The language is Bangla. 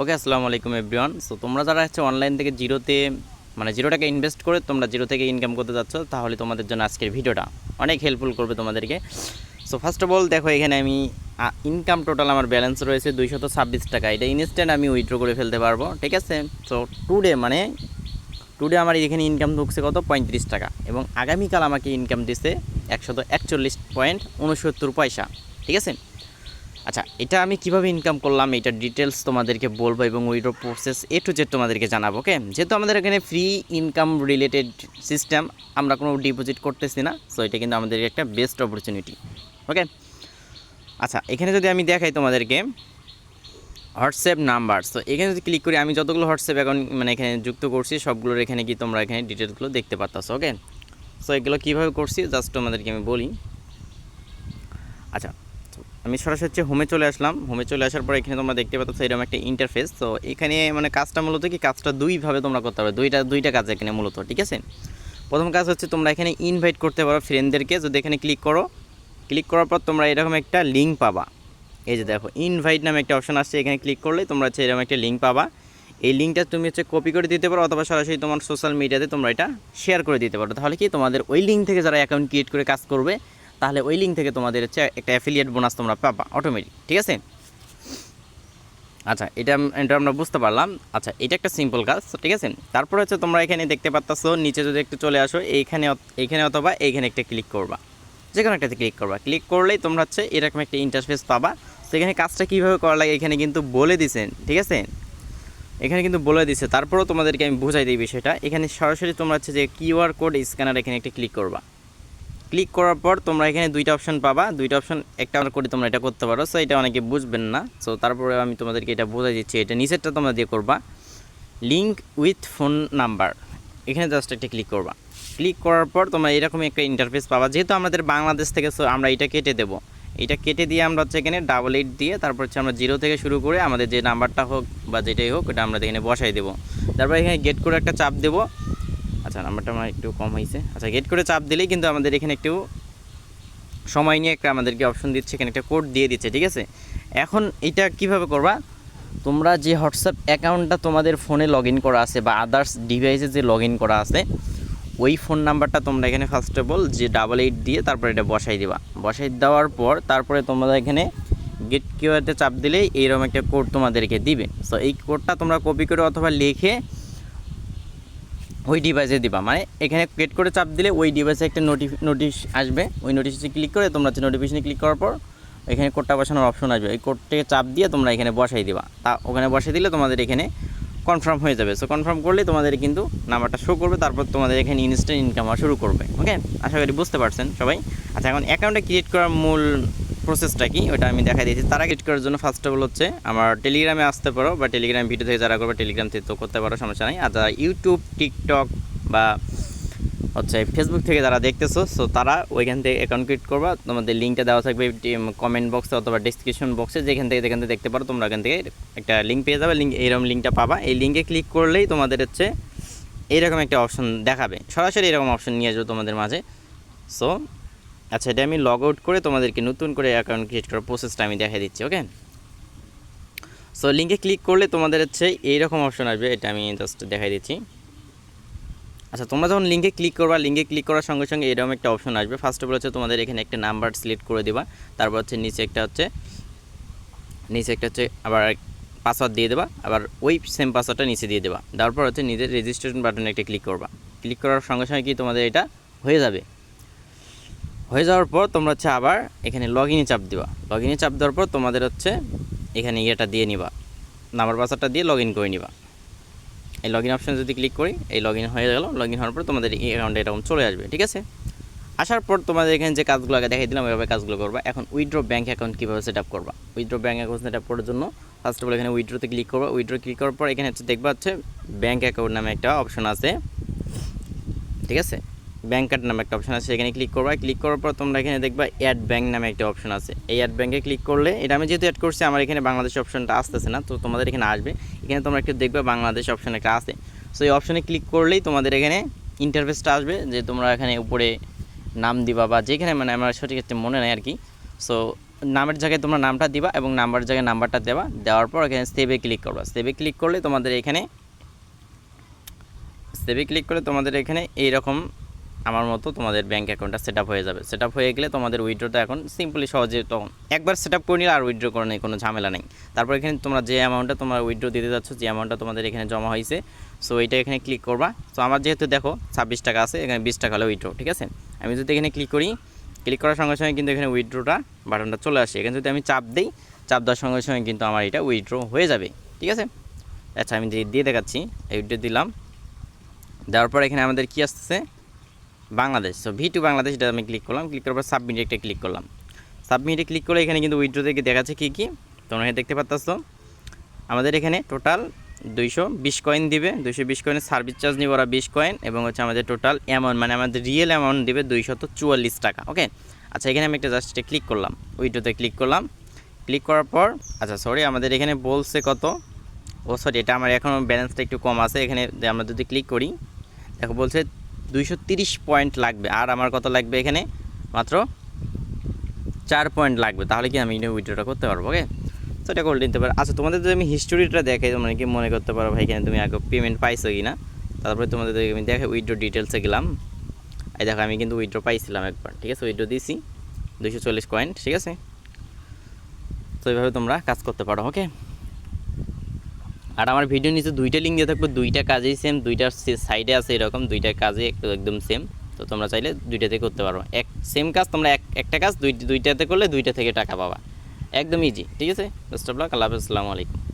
ওকে, আসসালামু আলাইকুম এভরিওয়ান। সো, তোমরা যারা হচ্ছে অনলাইন থেকে জিরোতে মানে জিরো টাকা ইনভেস্ট করে তোমরা জিরো থেকে ইনকাম করতে যাচ্ছ, তাহলে তোমাদের জন্য আজকের ভিডিওটা অনেক হেল্পফুল করবে তোমাদেরকে। সো ফার্স্ট অফ অল দেখো, এখানে আমি ইনকাম টোটাল আমার ব্যালেন্স রয়েছে দুইশত ছাব্বিশ টাকা। এটা ইনস্ট্যান্ট আমি উইথড্র করে ফেলতে পারব, ঠিক আছে? সো টুডে মানে টুডে আমার এখানে ইনকাম ঢুকছে কত? পঁয়ত্রিশ টাকা। এবং আগামীকাল আমাকে ইনকাম দিচ্ছে একশত একচল্লিশ পয়েন্ট উনসত্তর পয়সা, ঠিক আছে? আচ্ছা এটা আমি কীভাবে ইনকাম করলাম, এটা ডিটেলস তোমাদেরকে বলব এবং withdraw process A to Z তোমাদেরকে জানাব ওকে যেহেতু আমাদের এখানে ফ্রি ইনকাম রিলেটেড সিস্টেম আমরা কোনো ডিপোজিট করতেছি না সো এটা কিন্তু আমাদের একটা বেস্ট অপরচুনিটি ওকে আচ্ছা এখানে যদি আমি দেখাই তোমাদেরকে হোয়াটসঅ্যাপ নাম্বার সো এখানে যদি ক্লিক করি, আমি যতগুলো হোয়াটসঅ্যাপ অ্যাকাউন্ট মানে এখানে যুক্ত করছি, সবগুলোর এখানে কি তোমরা এখানে ডিটেলসগুলো দেখতে পারতাছো ওকে সো এগুলো কীভাবে করছি জাস্ট তোমাদেরকে আমি বলি। আচ্ছা তো আমি সরাসরি হচ্ছে হোমে চলে আসলাম। হোমে চলে আসার পর এখানে তোমরা দেখতে পাচ্ছ এরকম একটা ইন্টারফেস তো এখানে মানে কাজটা মূলত কি? কাজটা দুইভাবে তোমরা করতে পারবে। দুইটা দুইটা কাজ এখানে মূলত, ঠিক আছে? প্রথম কাজ হচ্ছে তোমরা এখানে ইনভাইট করতে পারো ফ্রেন্ডদেরকে যদি এখানে ক্লিক করো ক্লিক করার পর তোমরা এরকম একটা লিঙ্ক পাবা। এই যে দেখো ইনভাইট নামে একটা অপশন আসছে। এখানে ক্লিক করলে তোমরা হচ্ছে এরকম একটা লিঙ্ক পাবা। এই লিঙ্কটা তুমি হচ্ছে কপি করে দিতে পারো অথবা সরাসরি তোমার সোশ্যাল মিডিয়াতে তোমরা এটা শেয়ার করে দিতে পারো। তাহলে কি? তোমাদের ওই লিঙ্ক থেকে যারা অ্যাকাউন্ট ক্রিয়েট করে কাজ করবে তাহলে ওই লিঙ্ক থেকে তোমাদের হচ্ছে একটা অ্যাফিলিয়েট বোনাস তোমরা পাবা অটোমেটিক ঠিক আছে? আচ্ছা এটা এটা আমরা বুঝতে পারলাম। আচ্ছা এটা একটা সিম্পল কাজ, ঠিক আছে? তারপর হচ্ছে তোমরা এখানে দেখতে পাচ্ছ নিচে যদি একটু চলে আসো, এইখানে এইখানে অথবা এইখানে একটা ক্লিক করবা। যে কোনো একটাতে ক্লিক করবা। ক্লিক করলেই তোমরা হচ্ছে এরকম একটা ইন্টারফেস পাবা। সেখানে কাজটা কীভাবে করা লাগে, এখানে কিন্তু বলে দিছেন ঠিক আছে? এখানে কিন্তু বলে দিছে। তারপরেও তোমাদেরকে আমি বুঝাই দিই বিষয়টা। এখানে সরাসরি তোমরা হচ্ছে যে কিউআর কোড স্ক্যানার এখানে একটা ক্লিক করবা। ক্লিক করার পর তোমরা এখানে দুইটা অপশন পাবা। দুইটা অপশন একটা করে, তোমরা এটা করতে পারো। সো এটা অনেকে বুঝবেন না। সো তারপরে আমি তোমাদেরকে এটা বোঝাই দিচ্ছি। এটা নিচেরটা তোমরা দিয়ে করবা। লিঙ্ক উইথ ফোন নাম্বার এখানে জাস্ট একটা ক্লিক করবা। ক্লিক করার পর তোমরা এরকমই একটা ইন্টারফেস পাবা। যেহেতু আমাদের বাংলাদেশ থেকে সো আমরা এটা কেটে দেবো। এটা কেটে দিয়ে আমরা হচ্ছে এখানে ডাবল এইট দিয়ে তারপর হচ্ছে আমরা জিরো থেকে শুরু করে আমাদের যে নাম্বারটা হোক বা যেটাই হোক, ওটা আমরা এখানে বসাই দেবো। তারপর এখানে গেট করে একটা চাপ দেবো। আচ্ছা নাম্বারটা আমার একটু কম হয়েছে আচ্ছা গেট করে চাপ দিলেই কিন্তু আমাদের এখানে একটু সময় নিয়ে একটা আমাদেরকে অপশন দিচ্ছে, এখানে একটা কোড দিয়ে দিচ্ছে, ঠিক আছে? এখন এটা কীভাবে করবা? তোমরা যে হোয়াটসঅ্যাপ অ্যাকাউন্টটা তোমাদের ফোনে লগ করা আছে বা আদার্স ডিভাইসে যে লগ করা আছে, ওই ফোন নাম্বারটা তোমরা এখানে ফার্স্ট অফ অল যে ডাবল এইট দিয়ে তারপরে এটা বসাই দিবা। বসাই দেওয়ার পর তারপরে তোমরা এখানে গেট কিউআরতে চাপ দিলেই এইরকম একটা কোড তোমাদেরকে দিবে। সো এই কোডটা তোমরা কপি করে অথবা লিখে ওই ডিভাইসে দিবা। মানে এখানে ক্রিয়েট করে চাপ দিলে ওই ডিভাইসে একটা নোটিফ নোটিশ আসবে। ওই নোটিশে ক্লিক করে তোমরা হচ্ছে নোটিফিকেশনে ক্লিক করার পর এখানে কোডটা বসানোর অপশন আসবে। এই কোডটাকে চাপ দিয়ে তোমরা এখানে বসাই দিবা। তা ওখানে বসাই দিলে তোমাদের এখানে কনফার্ম হয়ে যাবে। সো কনফার্ম করলে তোমাদের কিন্তু নাম্বারটা শো করবে, তারপর তোমাদের এখানে ইনস্ট্যান্ট ইনকাম শুরু করবে। ওকে আশা করি বুঝতে পারছেন সবাই। আচ্ছা এখন অ্যাকাউন্টে ক্রিয়েট করার মূল প্রসেসটা কি, ওটা আমি দেখা দিয়েছি। তারা ক্রিয়েট করার জন্য ফার্স্ট অফ অল হচ্ছে, আমার টেলিগ্রামে আসতে পারো বা টেলিগ্রাম ভিডিও থেকে যারা করবে টেলিগ্রাম থেকে তো করতে পারো, সমস্যা নেই। আর যারা ইউটিউব টিকটক বা হচ্ছে ফেসবুক থেকে যারা দেখতেছো সো তারা ওইখান থেকে অ্যাকাউন্ট ক্রিয়েট করবা। তোমাদের লিঙ্কটা দেওয়া থাকবে কমেন্ট বক্সে অথবা ডিসক্রিপশন বক্সে যেখান থেকে যেখান থেকে দেখতে পারো, তোমরা এখান থেকে একটা লিঙ্ক পেয়ে যাবে। লিঙ্ক এইরকম লিঙ্কটা পাবা। এই লিঙ্কে ক্লিক করলেই তোমাদের হচ্ছে এইরকম একটা অপশন দেখাবে। সরাসরি এরকম অপশন নিয়ে আসবে তোমাদের মাঝে। সো আচ্ছা এটা আমি লগ আউট করে তোমাদেরকে নতুন করে অ্যাকাউন্ট ক্রিয়েট করার প্রসেসটা আমি দেখাই দিচ্ছি ওকে সো লিঙ্কে ক্লিক করলে তোমাদের হচ্ছে এইরকম অপশন আসবে, এটা আমি জাস্ট দেখাই দিচ্ছি। আচ্ছা তোমরা যখন লিঙ্কে ক্লিক করবা লিঙ্কে ক্লিক করার সঙ্গে সঙ্গে এরকম একটা অপশন আসবে। ফার্স্ট অফ অল হচ্ছে তোমাদের এখানে একটা নাম্বার সিলেক্ট করে দেবা, তারপর হচ্ছে নিচে একটা হচ্ছে, নিচে একটা হচ্ছে আবার পাসওয়ার্ড দিয়ে দেবা, আবার ওই সেম পাসওয়ার্ডটা নিচে দিয়ে দেবা। তারপর হচ্ছে নিজের রেজিস্ট্রেশন বাটনে একটা ক্লিক করবা। ক্লিক করার সঙ্গে সঙ্গে কি তোমাদের এটা হয়ে যাবে? হয়ে যাওয়ার পর তোমরা হচ্ছে আবার এখানে লগ ইনে চাপ দিবা। লগ ইনে চাপ দেওয়ার পর তোমাদের হচ্ছে এখানে ইয়েটা দিয়ে নিবা। নাম্বার পাসওয়ার্ডটা দিয়ে লগ ইন করে নিবা। এই লগ ইন অপশানে যদি ক্লিক করি, এই লগ ইন হয়ে গেল। লগ ইন হওয়ার পর তোমাদের এই অ্যাকাউন্টে এরকম চলে আসবে, ঠিক আছে? আসার পর তোমাদের এখানে যে কাজগুলো আগে দেখাই দিলাম ওইভাবে কাজগুলো করবা। এখন উইথড্র ব্যাঙ্ক অ্যাকাউন্ট কীভাবে সেট আপ করবা? Withdraw bank account set up করার জন্য ফার্স্ট অফ অল এখানে উইড্রোতে ক্লিক করবা। উইথড্রো ক্লিক করার পর এখানে হচ্ছে দেখবা হচ্ছে ব্যাঙ্ক অ্যাকাউন্ট নামে একটা অপশন আছে, ঠিক আছে? ব্যাঙ্ক কার্ড নামে একটা অপশন আছে এখানে ক্লিক করবা। ক্লিক করার পর তোমরা এখানে দেখবা অ্যাড ব্যাঙ্ক নামে একটা অপশন আছে। এই অ্যাড ব্যাঙ্কে ক্লিক করলে, এটা আমি যেহেতু অ্যাড করছি, আমার এখানে বাংলাদেশ অপশনটা আসতেছে না, তো তোমাদের এখানে আসবে। এখানে তোমরা একটু দেখবে বাংলাদেশ অপশন একটা আছে। সো এই অপশনে ক্লিক করলেই তোমাদের এখানে ইন্টারফেসটা আসবে, যে তোমরা এখানে উপরে নাম দিবা বা যেখানে মানে আমার সঠিক একটা মনে নেই আর কি। সো নামের জায়গায় তোমরা নামটা দিবা এবং নাম্বার জায়গায় নাম্বারটা দেবা। দেওয়ার পর এখানে সেভে ক্লিক করবা। সেভে ক্লিক করলে তোমাদের এখানে সেভে ক্লিক করলে তোমাদের এখানে এইরকম আমার মতো তোমাদের ব্যাঙ্ক অ্যাকাউন্টটা সেট হয়ে যাবে। সেট হয়ে গেলে তোমাদের উইড্রোটা এখন সিম্পলি সহজে তখন। একবার সেট আপ করে নিলে আর উইড্রো করে নেই, কোনো ঝামেলা নেই। তারপর এখানে তোমরা যে অ্যামাউন্টটা তোমরা উইড্রো দিতে যাচ্ছ, যে অ্যামাউন্টটা তোমাদের এখানে জমা হয়েছে সো এইটা এখানে ক্লিক করবা। সো আমার যেহেতু দেখো ছাব্বিশ টাকা আছে, এখানে বিশ টাকা হলো উইড্রো ঠিক আছে? আমি যদি এখানে ক্লিক করি ক্লিক করার সঙ্গে সঙ্গে কিন্তু এখানে উইড্রোটা বাটনটা চলে আসে। এখানে যদি আমি চাপ দিই, চাপ দেওয়ার সঙ্গে সঙ্গে কিন্তু আমার এটা উইড্রো হয়ে যাবে, ঠিক আছে? আচ্ছা আমি দিয়ে দেখাচ্ছি, এই উইড্রো দিলাম। দেওয়ার পর এখানে আমাদের কি আসতেছে? Bangladesh. So V to Bangladesh, এটা আমি ক্লিক করলাম। ক্লিক করার পর সাবমিট একটা ক্লিক করলাম। সাবমিটে ক্লিক করে এখানে কিন্তু উইড্রো থেকে দেখাচ্ছে কী কী? তোমরা দেখতে পাচ্ছ আমাদের এখানে টোটাল দুইশো বিশ কয়েন দিবে। দুইশো বিশ কয়েনের সার্ভিস চার্জ নিবে ওরা বিশ কয়েন এবং হচ্ছে আমাদের টোটাল অ্যামাউন্ট মানে আমাদের রিয়েল অ্যামাউন্ট দিবে দুইশত চুয়াল্লিশ টাকা ওকে আচ্ছা এখানে আমি একটা জাস্ট ক্লিক করলাম। উইড্রোতে ক্লিক করলাম। ক্লিক করার পর আচ্ছা সরি আমাদের এখানে বলছে কত? ও সরি এটা আমার এখনও ব্যালেন্সটা একটু কম আছে। এখানে আমরা যদি ক্লিক করি, দেখো বলছে দুইশো পয়েন্ট লাগবে। আর আমার কত লাগবে এখানে? মাত্র চার পয়েন্ট লাগবে। তাহলে কি আমি উইড্রোটা করতে পারব? ওকে? তো এটা করে নিতে পারো। আচ্ছা তোমাদের যদি আমি হিস্টোরিটা দেখাই, তোমরা কি মনে করতে পারো ভাই, এখানে তুমি আগে পেমেন্ট পাইছো কি না তারপরে তোমাদের আমি দেখে উইড্রো ডিটেলসে গেলাম। এই দেখো, আমি কিন্তু উইড্রো পাইছিলাম একবার, ঠিক আছে? উইড্রো দিয়েছি দুইশো চল্লিশ পয়েন্ট, ঠিক আছে? তো এইভাবে তোমরা কাজ করতে পারো, ওকে? আর আমার ভিডিও নিচে দুইটা লিঙ্ক দিয়ে থাকবে, দুইটা কাজেই সেম দুইটা সাইডে আছে এরকম, দুইটা কাজে একদম সেম তো তোমরা চাইলে দুইটাতে করতে পারো। এক সেম কাজ, তোমরা এক একটা কাজ দুই দুইটাতে করলে দুইটা থেকে টাকা পাবা। একদম ইজি ঠিক আছে? বেস্ট অফ লাক আল্লাহ আসসালামু আলাইকুম।